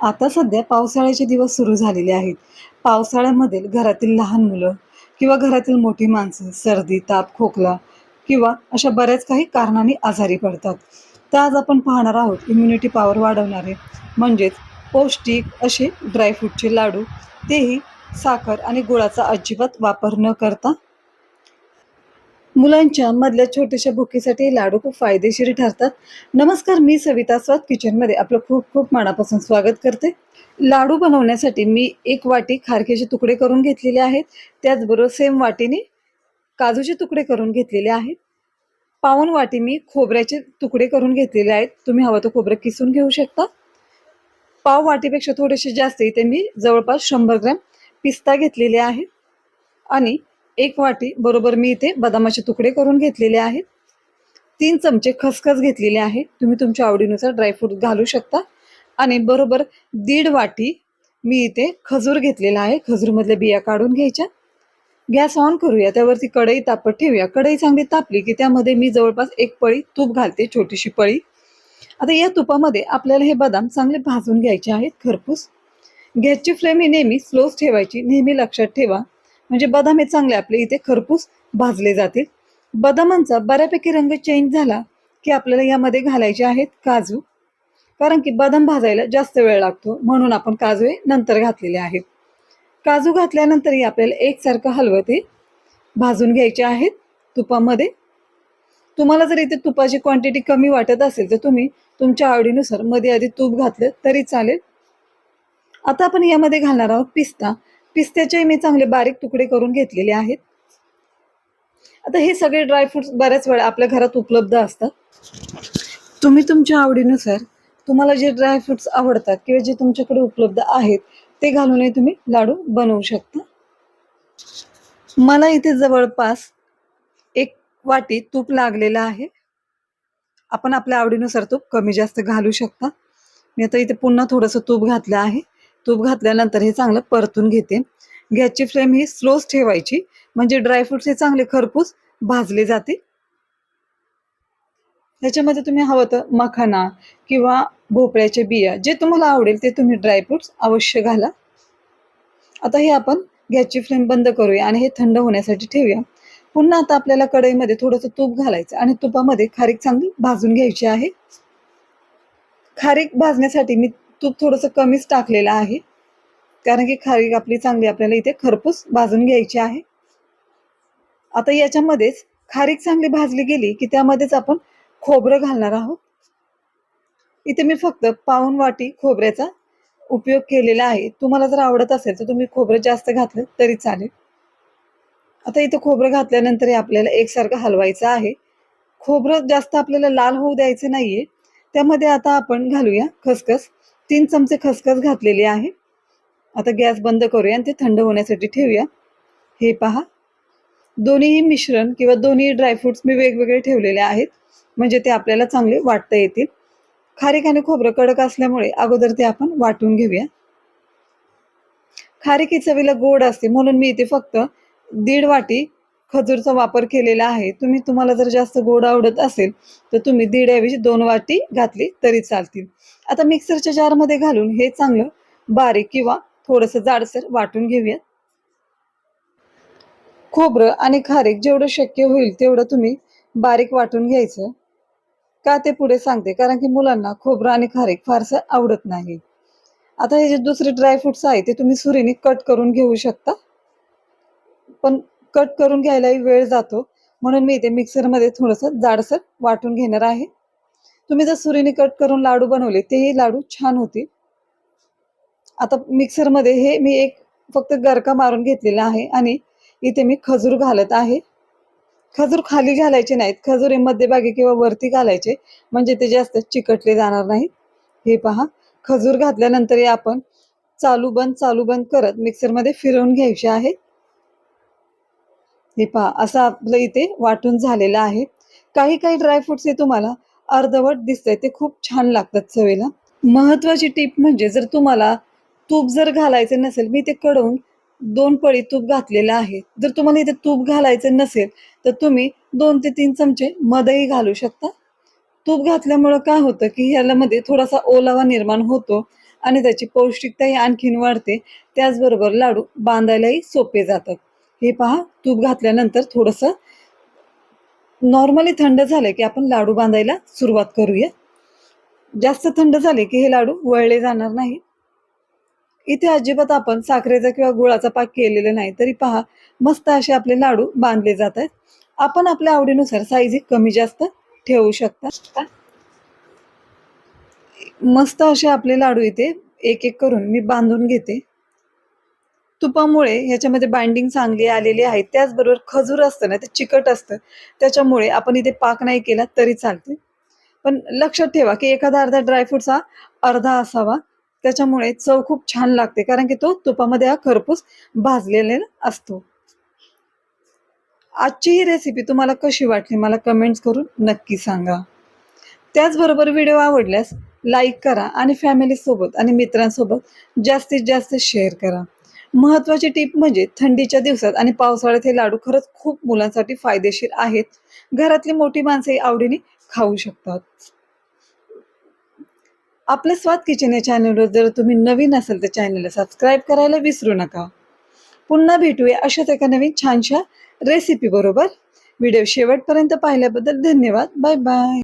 आता सध्या पावसाळ्याचे दिवस सुरू झालेले आहेत. पावसाळ्यामध्ये घरातील लहान मुलं किंवा घरातील मोठी माणसं सर्दी ताप खोकला किंवा अशा बऱ्याच काही कारणांनी आजारी पडतात. तर आज आपण पाहणार आहोत इम्युनिटी पॉवर वाढवणारे म्हणजेच पौष्टिक असे ड्रायफ्रूटचे लाडू. तेही साखर आणि गुळाचा अजिबात वापर न करता मुलांच्या मधल्या छोट्याशा भुकीसाठी लाडू खूप फायदेशीर ठरतात. नमस्कार मी सविता स्वाद किचनमध्ये आपलं खूप खूप मनापासून स्वागत करते. लाडू बनवण्यासाठी मी एक वाटी खारकेचे तुकडे करून घेतलेले आहेत. त्याचबरोबर सेम वाटीने काजूचे तुकडे करून घेतलेले आहेत. पाऊन वाटी मी खोबऱ्याचे तुकडे करून घेतलेले आहेत. तुम्ही हवं तर खोबरं किसून घेऊ शकता. पाव वाटीपेक्षा थोडेसे जास्त इथे मी जवळपास शंभर ग्रॅम पिस्ता घेतलेले आहे. आणि एक वाटी बरोबर मी इथे बदामाचे तुकडे करून घेतलेले आहेत. तीन चमचे खसखस घेतलेले आहे. तुम्ही तुमच्या आवडीनुसार ड्रायफ्रूट घालू शकता. आणि बरोबर दीड वाटी मी इथे खजूर घेतलेला आहे. खजूरमधल्या बिया काढून घ्यायच्या. गॅस ऑन करूया. त्यावरती कढई तापत ठेवूया. कढई चांगली तापली की त्यामध्ये मी जवळपास एक पळी तूप घालते छोटीशी पळी. आता या तुपामध्ये आपल्याला हे बदाम चांगले भाजून घ्यायचे आहेत. खरपूस. गॅसची फ्लेम ही नेहमी स्लोच ठेवायची. नेहमी लक्षात ठेवा. म्हणजे बदाम हे चांगले आपले इथे खरपूस भाजले जातील. बदामांचा बऱ्यापैकी रंग चेंज झाला की आपल्याला यामध्ये घालायचे आहेत काजू. कारण की बदाम भाजायला जास्त वेळ लागतो. म्हणून आपण काजू हे नंतर घातलेले आहेत. काजू घातल्यानंतरही आपल्याला एकसारखं हलवं ते भाजून घ्यायचे आहेत तुपामध्ये. तुम्हाला जर इथे तुपाची क्वांटिटी कमी वाटत असेल तर तुम्ही तुमच्या आवडीनुसारमध्ये आधी तूप घातलं तरी चालेल. आता आपण यामध्ये घालणार आहोत पिस्ता. पिस्त्याचे मी चांगले बारीक तुकडे करून घेतलेले आहेत. आता हे सगळे ड्रायफ्रुट्स बऱ्याच वेळा आपल्या घरात उपलब्ध असतात. तुम्ही तुमच्या आवडीनुसार तुम्हाला जे ड्रायफ्रुट्स आवडतात किंवा जे तुमच्याकडे उपलब्ध आहेत ते घालूनही तुम्ही लाडू बनवू शकता. मला इथे जवळपास एक वाटी तूप लागलेलं आहे. आपण आपल्या आवडीनुसार तूप कमी जास्त घालू शकता. मी आता इथे पुन्हा थोडंसं तूप घातलं आहे. तूप घातल्यानंतर हे चांगलं परतून घेते. गॅसची फ्लेम ही स्लोच ठेवायची. म्हणजे ड्रायफ्रुट्स हे चांगले खरपूस भाजले जाते. त्याच्यामध्ये तुम्ही हवं तर मखाना किंवा भोपळ्याच्या बिया. जे तुम्हाला आवडेल ते तुम्ही ड्रायफ्रुट्स अवश्य घाला. आता हे आपण गॅसची फ्लेम बंद करूया आणि हे थंड होण्यासाठी ठेवूया. पुन्हा आता आपल्याला कढईमध्ये थोडंसं तूप घालायचं आणि तुपामध्ये खारीक चांगली भाजून घ्यायची आहे. खारीक भाजण्यासाठी मी तूप थोडंसं कमीच टाकलेलं आहे. कारण की खारीक आपली चांगली आपल्याला इथे खरपूस भाजून घ्यायची आहे. आता याच्यामध्येच खारीक चांगली भाजली गेली की त्यामध्येच आपण खोबरं घालणार आहोत. इथे मी फक्त पाऊन वाटी खोबऱ्याचा उपयोग केलेला आहे. तुम्हाला जर आवडत असेल तर तुम्ही खोबरं जास्त घातलं तरी चालेल. आता इथे खोबरं घातल्यानंतर हे आपल्याला एकसारखं हलवायचं आहे. खोबरं जास्त आपल्याला लाल होऊ द्यायचं नाहीये. त्यामध्ये आता आपण घालूया खसखस. तीन चमचे खसखस घातलेले आहे. आता गॅस बंद करूया आणि ते थंड होण्यासाठी ठेवूया. हे पहा. दोन्हीही मिश्रण किंवा दोन्ही ड्रायफ्रुट्स मी वेगवेगळे ठेवलेले आहेत. म्हणजे ते आपल्याला चांगले वाटता येतील. खारीक आणि खोबरं कडक असल्यामुळे अगोदर ते आपण वाटून घेऊया. खारीक ही चवीला गोड असते म्हणून मी इथे फक्त दीड वाटी खजूरचा वापर केलेला आहे. तुम्ही तुम्हाला जर जास्त गोड आवडत असेल तर तुम्ही दीड ऐवजी दोन वाटी घातली तरी चालतील. आता मिक्सरच्या जारमध्ये घालून हे चांगलं बारीक किंवा थोडंसं जाडसर वाटून घेऊयात. खोबरं आणि खारीक जेवढं शक्य होईल तेवढं तुम्ही बारीक वाटून घ्यायचं. का ते पुढे सांगते कारण की मुलांना खोबरं आणि खारीक फारसं आवडत नाही. आता हे जे दुसरे ड्रायफ्रुट्स आहे ते तुम्ही सुरीने कट करून घेऊ शकता. पण कट करून घ्यायलाही वेळ जातो. म्हणून मी इथे मिक्सरमध्ये थोडंसं जाडसर वाटून घेणार आहे. तुम्ही जर सुरीने कट करून लाडू बनवले तेही लाडू छान होतील. आता मिक्सरमध्ये हे मी एक फक्त गरका मारून घेतलेला आहे आणि इथे मी खजूर घालत आहे. खजूर खाली घालायचे नाहीत. खजूर हे मध्यभागी किंवा वरती घालायचे. म्हणजे ते जास्त चिकटले जाणार नाहीत. हे पहा. खजूर घातल्यानंतर हे आपण चालू बंद चालू बंद करत मिक्सरमध्ये फिरवून घ्यायचे आहे. हे पहा असं आपलं इथे वाटून झालेलं आहे. काही काही ड्रायफ्रुट्स हे तुम्हाला अर्धवट दिसतंय. ते खूप छान लागतात चवीला. महत्वाची टीप म्हणजे जर तुम्हाला तूप जर घालायचं नसेल मी ते कडवून दोन पळी तूप घातलेलं आहे. जर तुम्हाला इथे तूप घालायचं नसेल तर तुम्ही दोन ते तीन चमचे मधही घालू शकता. तूप घातल्यामुळं काय होतं की ह्याला मध्ये थोडासा ओलावा निर्माण होतो आणि त्याची पौष्टिकताही आणखीन वाढते. त्याचबरोबर लाडू बांधायलाही सोपे जातात. हे पहा तूप घातल्यानंतर थोडंसं नॉर्मली थंड झालं की आपण लाडू बांधायला सुरुवात करूया. जास्त थंड झाले की हे लाडू वळले जाणार नाही. इथे अजिबात आपण साखरेचा किंवा गुळाचा पाक केलेला नाही तरी पहा मस्त असे आपले लाडू बांधले जात आहेत. आपण आपल्या आवडीनुसार साईज कमी जास्त ठेवू शकता. मस्त असे आपले लाडू इथे एक एक करून मी बांधून घेते. तुपामुळे ह्याच्यामध्ये बाइंडिंग चांगली आलेली आहे. त्याचबरोबर खजूर असतं ना ते चिकट असतं. त्याच्यामुळे आपण इथे पाक नाही केला तरी चालते. पण लक्षात ठेवा की एखादा अर्धा ड्रायफ्रूटचा अर्धा असावा. त्याच्यामुळे चव खूप छान लागते. कारण की तो तुपामध्ये हा खरपूस भाजलेला असतो. आजची ही रेसिपी तुम्हाला कशी वाटली मला कमेंट्स करून नक्की सांगा. त्याचबरोबर व्हिडिओ आवडल्यास लाईक करा आणि फॅमिलीसोबत आणि मित्रांसोबत जास्तीत जास्त शेअर करा. महत्त्वाची टीप म्हणजे थंडीच्या दिवसात आणि पावसाळ्यात हे लाडू खरंच खूप मुलांसाठी फायदेशीर आहेत. घरातली मोठी माणसंही आवडीने खाऊ शकतात. आपलं स्वाद किचन या चॅनलवर जर तुम्ही नवीन असाल तर चॅनलला सबस्क्राईब करायला विसरू नका. पुन्हा भेटूया अशाच एका नवीन छानशा रेसिपी बरोबर. व्हिडिओ शेवटपर्यंत पाहिल्याबद्दल धन्यवाद. Bye bye